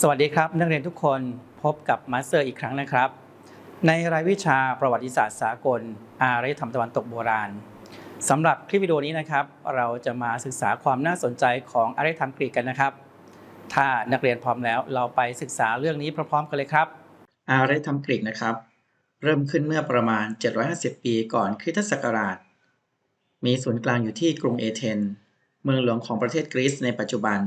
สวัสดีครับนักเรียนทุกคนพบกับมาสเตอร์อีกครั้งนะครับ ในรายวิชาประวัติศาสตร์สากล อารยธรรมตะวันตกโบราณสำหรับคลิปวิดีโอนี้นะครับ เราจะมาศึกษาความน่าสนใจของอารยธรรมกรีกกันนะครับ ถ้านักเรียนพร้อมแล้วเราไปศึกษาเรื่องนี้พร้อมๆกันเลยครับ อารยธรรมกรีกนะครับ เริ่มขึ้นเมื่อประมาณ 750 ปีก่อนคริสตศักราช มีศูนย์กลางอยู่ที่กรุงเอเธนเมืองหลวงของประเทศกรีซในปัจจุบัน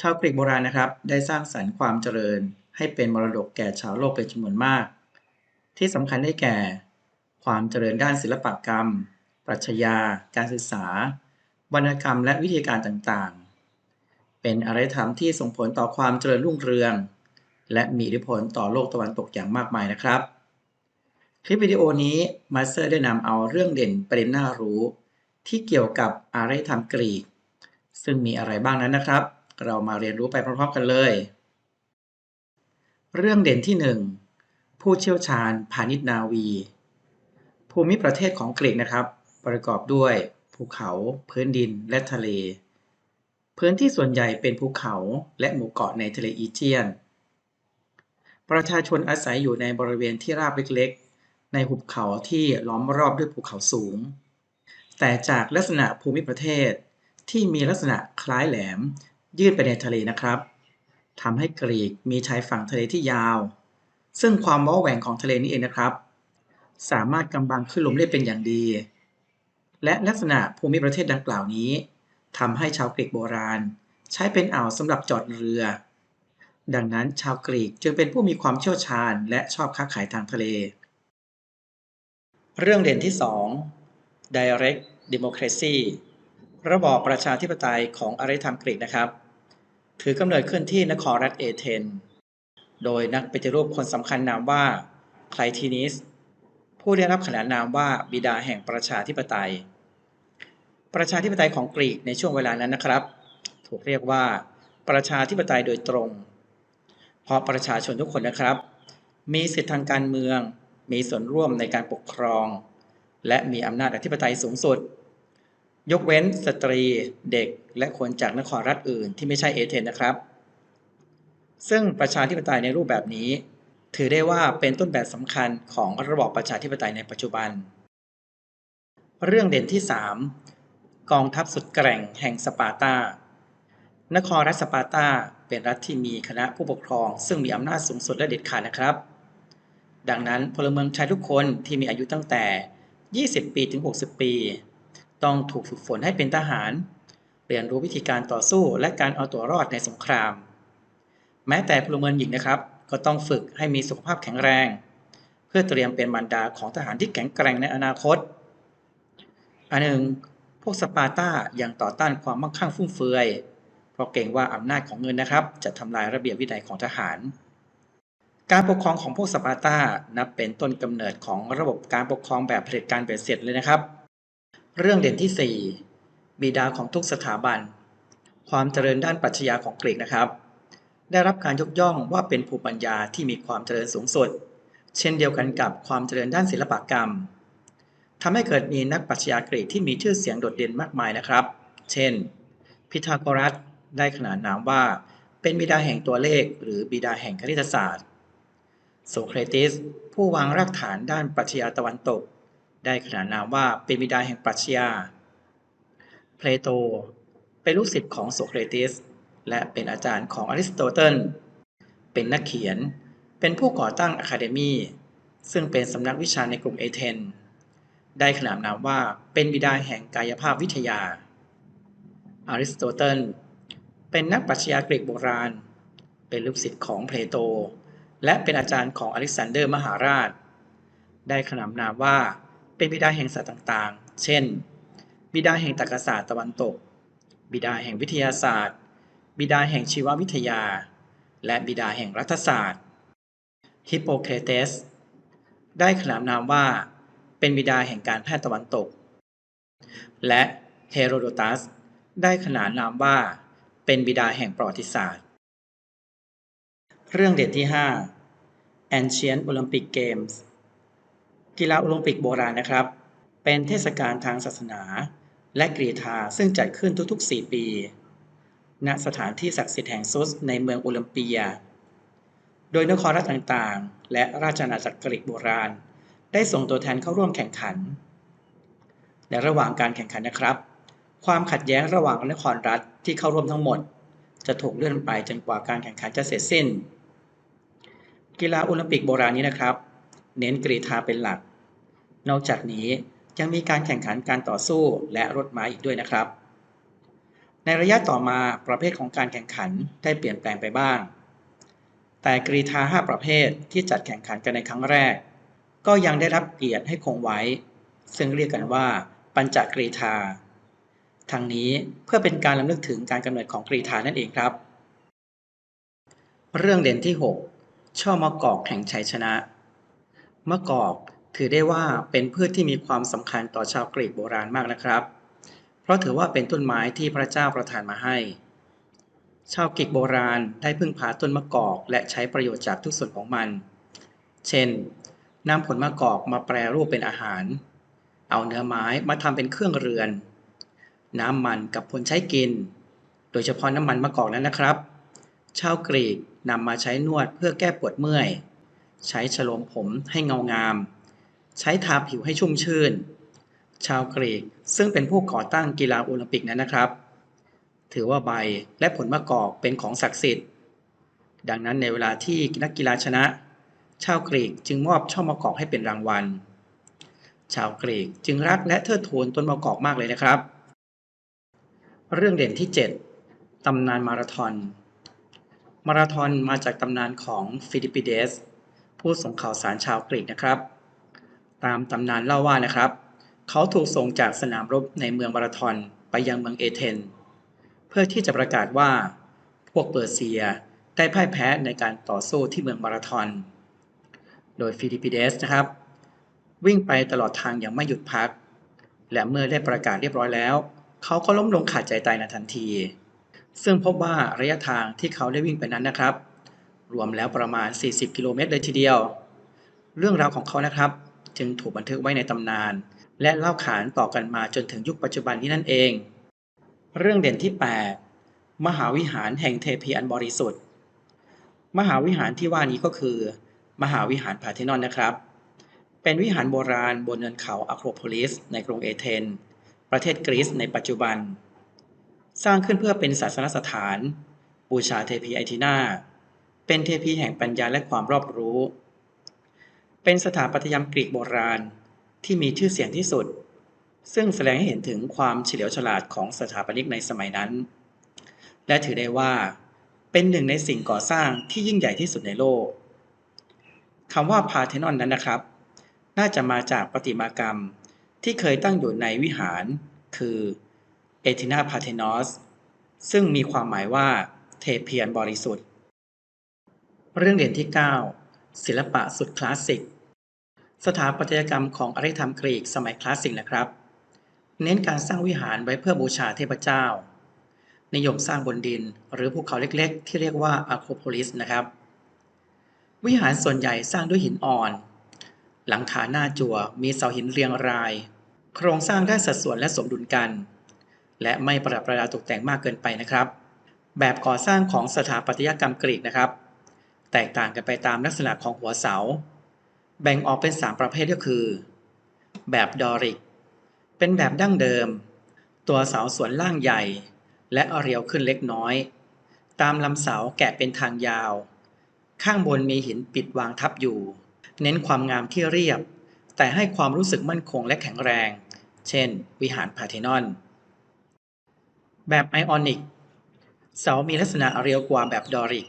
ชาวกรีกโบราณนะครับ ได้สร้างสรรค์ความเจริญ ให้เป็นมรดกแก่ชาวโลกเป็นจำนวนมาก ที่สำคัญได้แก่ ความเจริญด้านศิลปกรรม ปรัชญา การศึกษา วรรณกรรมและวิธีการต่างๆ เป็นอารยธรรมที่ส่งผลต่อความเจริญรุ่งเรือง และมีอิทธิพลต่อโลกตะวันตกอย่างมากมายนะครับ คลิปวิดีโอนี้มาสเตอร์ได้นำเอาเรื่องเด่นประเด็นน่ารู้ ที่เกี่ยวกับอารยธรรมกรีก ซึ่งมีอะไรบ้างนั้นนะครับ เรามาเรียนรู้ไปพร้อมๆกันเลย เรื่องเด่นที่ 1 ผู้เชี่ยวชาญพาณิชยนาวี ภูมิประเทศของกรีกนะครับ ประกอบด้วยภูเขา พื้นดินและทะเล พื้นที่ส่วนใหญ่เป็นภูเขาและหมู่เกาะในทะเลอีเจียน ประชาชนอาศัยอยู่ในบริเวณที่ราบเล็กๆ ในหุบเขาที่ล้อมรอบด้วยภูเขาสูง แต่จากลักษณะภูมิประเทศที่มีลักษณะคล้ายแหลม ยื่นไปในทะเลนะครับทำให้กรีกมีชายฝั่งทะเลที่ยาว ซึ่งความว้าแหว่งของทะเลนี้เองนะครับ สามารถกำบังขึ้นลมได้เป็นอย่างดี และลักษณะภูมิประเทศดังกล่าวนี้ทำให้ชาวกรีกโบราณ ใช้เป็นอ่าวสำหรับจอดเรือ ดังนั้นชาวกรีกจึงเป็นผู้มีความเชี่ยวชาญและชอบค้าขายทางทะเล เรื่องเด่นที่ 2 direct democracy ระบอบประชาธิปไตยของอารยธรรมกรีกนะครับ ถือกำเนิดขึ้นที่นครรัฐเอเธนโดยนักปฏิรูปคนสำคัญนามว่าไคลทีนิส ผู้ได้รับขนานนามว่าบิดาแห่งประชาธิปไตย ประชาธิปไตยของกรีกในช่วงเวลานั้นนะครับ ถูกเรียกว่าประชาธิปไตยโดยตรง เพราะประชาชนทุกคนนะครับ มีสิทธิทางการเมือง มีส่วนร่วมในการปกครอง และมีอำนาจอธิปไตยสูงสุด ยกเว้นสตรีเด็กและคนจากนครรัฐอื่นที่ไม่ใช่เอเธนนะครับ ซึ่งประชาธิปไตยในรูปแบบนี้ ถือได้ว่าเป็นต้นแบบสำคัญของระบอบประชาธิปไตยในปัจจุบัน เรื่องเด่นที่ 3 กองทัพสุดแกร่งแห่งสปาร์ตา นครรัฐสปาร์ตาเป็นรัฐที่มีคณะผู้ปกครอง ซึ่งมีอำนาจสูงสุดและเด็ดขาดนะครับ ดังนั้นพลเมืองชายทุกคนที่มีอายุตั้งแต่ 20 ปีถึง 60 ปี ต้องถูกฝึกฝนให้เป็นทหาร เรียนรู้วิธีการต่อสู้และการเอาตัวรอดในสงคราม แม้แต่พลเมืองหญิงนะครับ ก็ต้องฝึกให้มีสุขภาพแข็งแรง เพื่อเตรียมเป็นมารดาของทหารที่แข็งแกร่งในอนาคต อันหนึ่งพวกสปาร์ตายังต่อต้านความมั่งคั่งฟุ่มเฟือย เพราะเกรงว่าอำนาจของเงินนะครับ จะทำลายระเบียบวินัยของทหาร การปกครองของพวกสปาร์ตานับเป็นต้นกำเนิดของระบบการปกครองแบบเผด็จการเบ็ดเสร็จเลยนะครับ เรื่องเด่นที่ 4 บิดาของทุกสถาบัน ความเจริญด้านปรัชญาของกรีกนะครับ ได้รับการยกย่องว่าเป็นภูมิปัญญาที่มีความเจริญสูงสุด เช่นเดียวกันกับความเจริญด้านศิลปกรรมทำให้เกิดมีนักปรัชญากรีกที่มีชื่อเสียงโดดเด่นมากมายนะครับ เช่น พิทาโกรัสได้ขนานนามว่า เป็นบิดาแห่งตัวเลข หรือบิดาแห่งคณิตศาสตร์ โสเครติสผู้วางรากฐานด้านปรัชญาตะวันตก ได้ขนานนามว่าเป็นบิดาแห่งปรัชญา เพลโต เป็นลูกศิษย์ของโสเครติส และเป็นอาจารย์ของอริสโตเติล เป็นนักเขียน เป็นผู้ก่อตั้งอะคาเดมีซึ่งเป็นสำนักวิชาในกรุงเอเธน ได้ขนานนามว่าเป็นบิดาแห่งกายภาพวิทยา อริสโตเติล เป็นนักปรัชญากรีกโบราณ เป็นลูกศิษย์ของเพลโต และเป็นอาจารย์ของอเล็กซานเดอร์มหาราช ได้ขนานนามว่า เป็นบิดาแห่งศาสตร์ต่างๆ เช่น บิดาแห่งตรรกศาสตร์ตะวันตก บิดาแห่งวิทยาศาสตร์ บิดาแห่งชีววิทยา และบิดาแห่งรัฐศาสตร์ ฮิปโปเครเตส ได้ขนานนามว่า เป็นบิดาแห่งการแพทย์ตะวันตก และเฮโรโดตัส ได้ขนานนามว่า เป็นบิดาแห่งประวัติศาสตร์ เรื่องเด่นที่ 5 Ancient Olympic Games กีฬาโอลิมปิกโบราณนะครับ เป็นเทศกาลทางศาสนา และกรีฑาซึ่งจัดขึ้นทุกๆ 4 ปี ณสถานที่ศักดิ์สิทธิ์แห่งซุสในเมืองโอลิมเปีย โดยนครรัฐต่างๆ และราชอาณาจักรกรีกโบราณ ได้ส่งตัวแทนเข้าร่วมแข่งขัน ในระหว่างการแข่งขันนะครับ ความขัดแย้งระหว่างนครรัฐที่เข้าร่วมทั้งหมด จะถูกเลื่อนไปจนกว่าการแข่งขันจะเสร็จสิ้น กีฬาโอลิมปิกโบราณนี้นะครับเน้นกรีฑาเป็นหลัก นอกจากนี้ยังมีการแข่งขันการต่อสู้และรถม้าอีกด้วยนะครับ ในระยะต่อมาประเภทของการแข่งขันได้เปลี่ยนแปลงไปบ้าง แต่กรีฑา5 ประเภทที่จัดแข่งขันกันในครั้งแรก ก็ยังได้รับเกียรติให้คงไว้ ซึ่งเรียกกันว่า ปัญจกรีฑาทั้งนี้เพื่อเป็นการรำลึกถึงการกำเนิดของกรีฑานั่นเองครับ เรื่องเด่นที่ 6 ช่อมะกอกแห่งชัยชนะมะกอก ถือได้ว่าเป็นพืชที่มีความสำคัญต่อชาวกรีกโบราณมากนะครับ เพราะถือว่าเป็นต้นไม้ที่พระเจ้าประทานมาให้ ชาวกรีกโบราณได้พึ่งพาต้นมะกอกและใช้ประโยชน์จากทุกส่วนของมัน เช่นนำผลมะกอกมาแปรรูปเป็นอาหาร เอาเนื้อไม้มาทำเป็นเครื่องเรือน น้ำมันกับผลใช้กิน โดยเฉพาะน้ำมันมะกอกนั้นนะครับ ชาวกรีกนำมาใช้นวดเพื่อแก้ปวดเมื่อย ใช้ฉลมผมให้เงางาม ใช้ทาผิวให้ชุ่มชื่น ชาวกรีกซึ่งเป็นผู้ก่อตั้งกีฬาโอลิมปิกนั้นนะครับ ถือว่าใบและผลมะกอกเป็นของศักดิ์สิทธิ์ ดังนั้นในเวลาที่นักกีฬาชนะ ชาวกรีกจึงมอบช่อมะกอกให้เป็นรางวัล ชาวกรีกจึงรักและเทิดทูนต้นมะกอกมากเลยนะครับ เรื่องเด่นที่ 7 ตำนานมาราธอนมาราธอนมาจากตำนานของฟิลิปปิเดส ผู้ส่งข่าวสารชาวกรีกนะครับ ตามตำนานเล่าว่านะครับ เขาถูกส่งจากสนามรบในเมืองมาราธอนไปยังเมืองเอเธนเพื่อที่จะประกาศว่า พวกเปอร์เซียได้พ่ายแพ้ในการต่อสู้ที่เมืองมาราธอน โดยฟิลิปปิเดสนะครับ วิ่งไปตลอดทางอย่างไม่หยุดพัก และเมื่อได้ประกาศเรียบร้อยแล้ว เขาก็ล้มลงขาดใจตายในทันที ซึ่งพบว่าระยะทางที่เขาได้วิ่งไปนั้นนะครับ รวมแล้วประมาณ 40 กิโลเมตรเลยทีเดียว เรื่องราวของเขานะครับ จึงถูกบันทึกไว้ในตำนาน และเล่าขานต่อกันมาจนถึงยุคปัจจุบันนี้นั่นเอง เรื่องเด่นที่ 8 มหาวิหารแห่งเทพีอันบริสุทธิ์ มหาวิหารที่ว่านี้ก็คือ มหาวิหารพาเทนอนนะครับ เป็นวิหารโบราณบนเนินเขาอะโครโพลิส ในกรุงเอเธนประเทศกรีซในปัจจุบัน สร้างขึ้นเพื่อเป็นศาสนสถาน บูชาเทพีไอทีนาเป็นเทพีแห่งปัญญาและความรอบรู้ เป็นสถาปัตยกรรมกรีกโบราณที่มีชื่อเสียงที่สุด ซึ่งแสดงให้เห็นถึงความเฉลียวฉลาดของสถาปนิกในสมัยนั้น และถือได้ว่า เป็นหนึ่งในสิ่งก่อสร้างที่ยิ่งใหญ่ที่สุดในโลกคำว่าพาเทนอนนั้นนะครับ น่าจะมาจากประติมากรรมที่เคยตั้งอยู่ในวิหาร คือเอทินาพาเทนอสซึ่งมีความหมายว่าเทเพียนบริสุทธิ์ เรื่องเด่นที่ 9 ศิลปะสุดคลาสสิก สถาปัตยกรรมของอารยธรรมกรีกสมัยคลาสสิกนะครับ เน้นการสร้างวิหารไว้เพื่อบูชาเทพเจ้า นิยมสร้างบนดินหรือภูเขาเล็กๆ ที่เรียกว่าอะโครโพลิสนะครับ วิหารส่วนใหญ่สร้างด้วยหินอ่อน หลังคาหน้าจั่วมีเสาหินเรียงราย โครงสร้างได้สัดส่วนและสมดุลกัน และไม่ประดับประดาตกแต่งมากเกินไปนะครับ แบบก่อสร้างของสถาปัตยกรรมกรีกนะครับ แตกต่างกันไปตามลักษณะของหัวเสา แบ่งออกเป็น 3 ประเภทก็คือ แบบดอริก เป็นแบบดั้งเดิม ตัวเสาส่วนล่างใหญ่ และเรียวขึ้นเล็กน้อย ตามลำเสาแกะเป็นทางยาว ข้างบนมีหินปิดวางทับอยู่ เน้นความงามที่เรียบ แต่ให้ความรู้สึกมั่นคงและแข็งแรง เช่น วิหารพาเทนอน แบบไอออนิก เสามีลักษณะเรียวกว่าแบบดอริก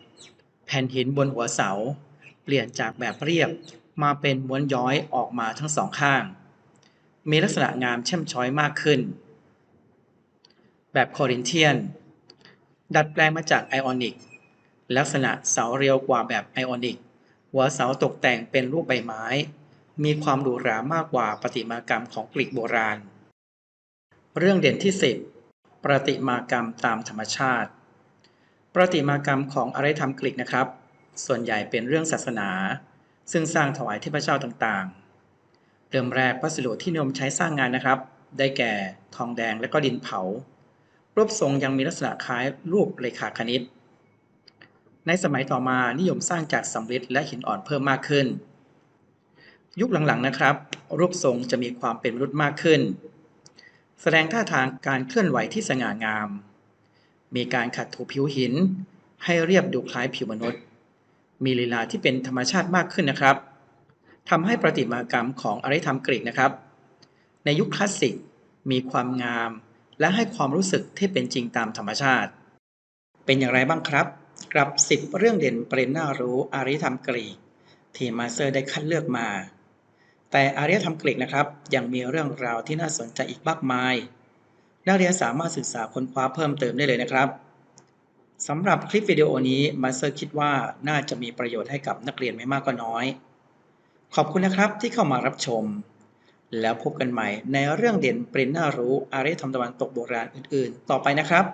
ผ่นหินบนหัวเสา เปลี่ยนจากแบบเรียบมาเป็นม้วนย้อยออกมาทั้งสองข้าง มีลักษณะงามเช่มช้อยมากขึ้น แบบโครินเทียน ดัดแปลงมาจากไอออนิก ลักษณะเสาเรียวกว่าแบบไอออนิก หัวเสาตกแต่งเป็นรูปใบไม้ มีความหรูหรามากกว่าประติมากรรมของกรีกโบราณ เรื่องเด่นที่ 10ประติมากรรมตามธรรมชาติ ประติมากรรมของอารยธรรมกรีกนะครับ ส่วนใหญ่เป็นเรื่องศาสนา ซึ่งสร้างถวายเทพเจ้าต่างๆ เริ่มแรกวัสดุที่นิยมใช้สร้างงานนะครับ ได้แก่ทองแดงและก็ดินเผา รูปทรงยังมีลักษณะคล้ายรูปเรขาคณิต ในสมัยต่อมานิยมสร้างจากสำริดและหินอ่อนเพิ่มมากขึ้น ยุคหลังๆนะครับ รูปทรงจะมีความเป็นมนุษย์มากขึ้น แสดงท่าทางการเคลื่อนไหวที่สง่างาม มีการขัดถูผิวหิน ให้เรียบดูคล้ายผิวมนุษย์ มีลีลาที่เป็นธรรมชาติมากขึ้นนะครับทำให้ประติมากรรมของอารยธรรมกรีกนะครับ ในยุคคลาสสิกมีความงาม และให้ความรู้สึกที่เป็นจริงตามธรรมชาติ เป็นอย่างไรบ้างครับกับ 10 เรื่องเด่นประเด็นน่ารู้อารยธรรมกรีก ที่มาสเตอร์ได้คัดเลือกมา แต่อารยธรรมกรีกนะครับ ยังมีเรื่องราวที่น่าสนใจอีกมากมาย นักเรียนสามารถศึกษาค้นคว้าเพิ่มเติมได้เลยนะครับสำหรับคลิปวิดีโอนี้มาสเตอร์คิดว่าน่าจะมีประโยชน์ให้กับนักเรียนไม่มากก็น้อย ขอบคุณนะครับที่เข้ามารับชม แล้วพบกันใหม่ในเรื่องเด่นปรินน่ารู้อารยธรรมตะวันตกโบราณอื่น ๆ ต่อไปนะครับ